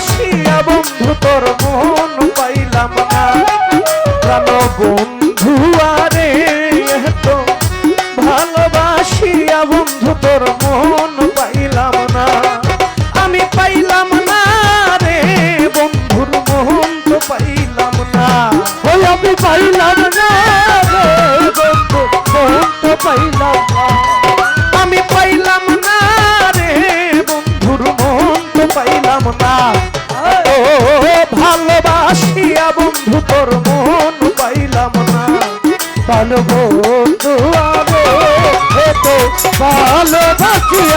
আসিয়া বন্ধু, তোর মন পাইলাম না। প্রাণ বন্ধু, আরে তো ভালোবাসিয়া বন্ধু, তোর মন পাইলাম না। আমি পাইলাম না রে, বন্ধুর মন তো পাইলাম না। ওই আমি পাইলাম না।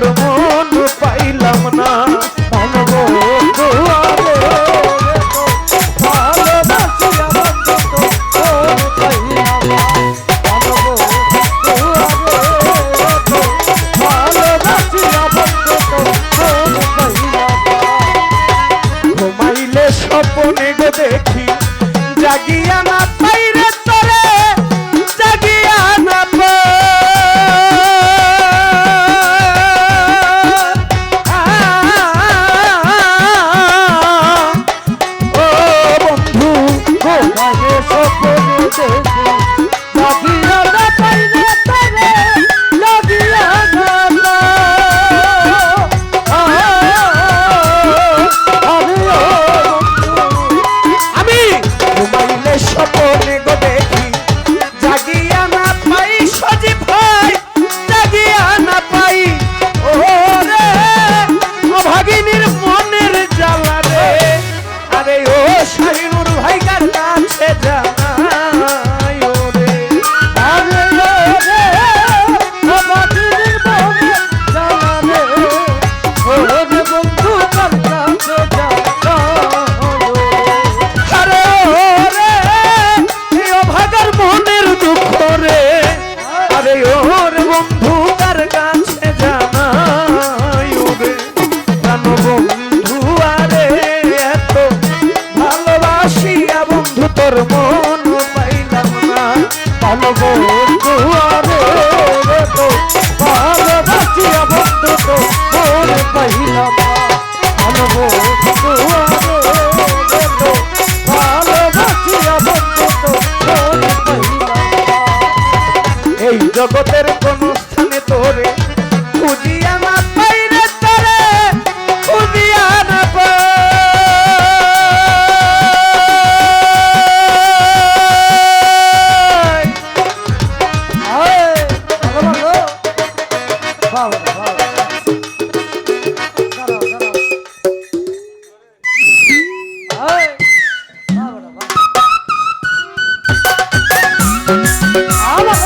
por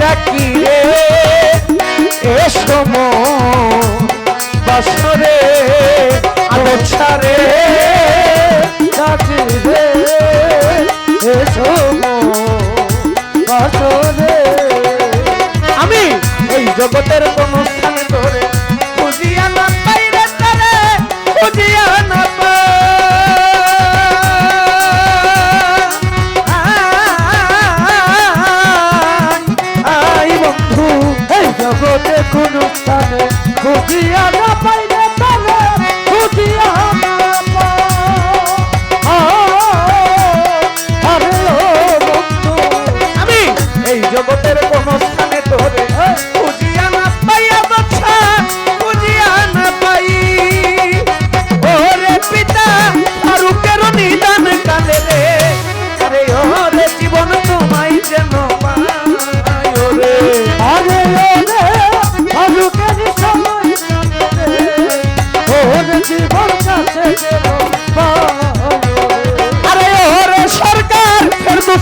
ডাকিরে এসম বাসরে আলোছারে ডাকিরে এসম বাসরে। আমি এই জগতের কোনো তারে বুঝিয়া না পাইলে তারে বুঝিয়া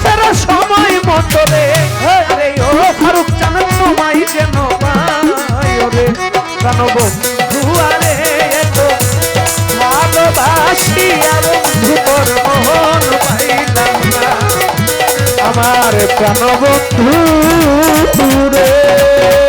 ফেরো সময় মতরে হ্যাঁ। রে ও ফারুক জানো সময় যেন রে জানো বন্ধু আরে এত আমার কেন বন্ধু রে।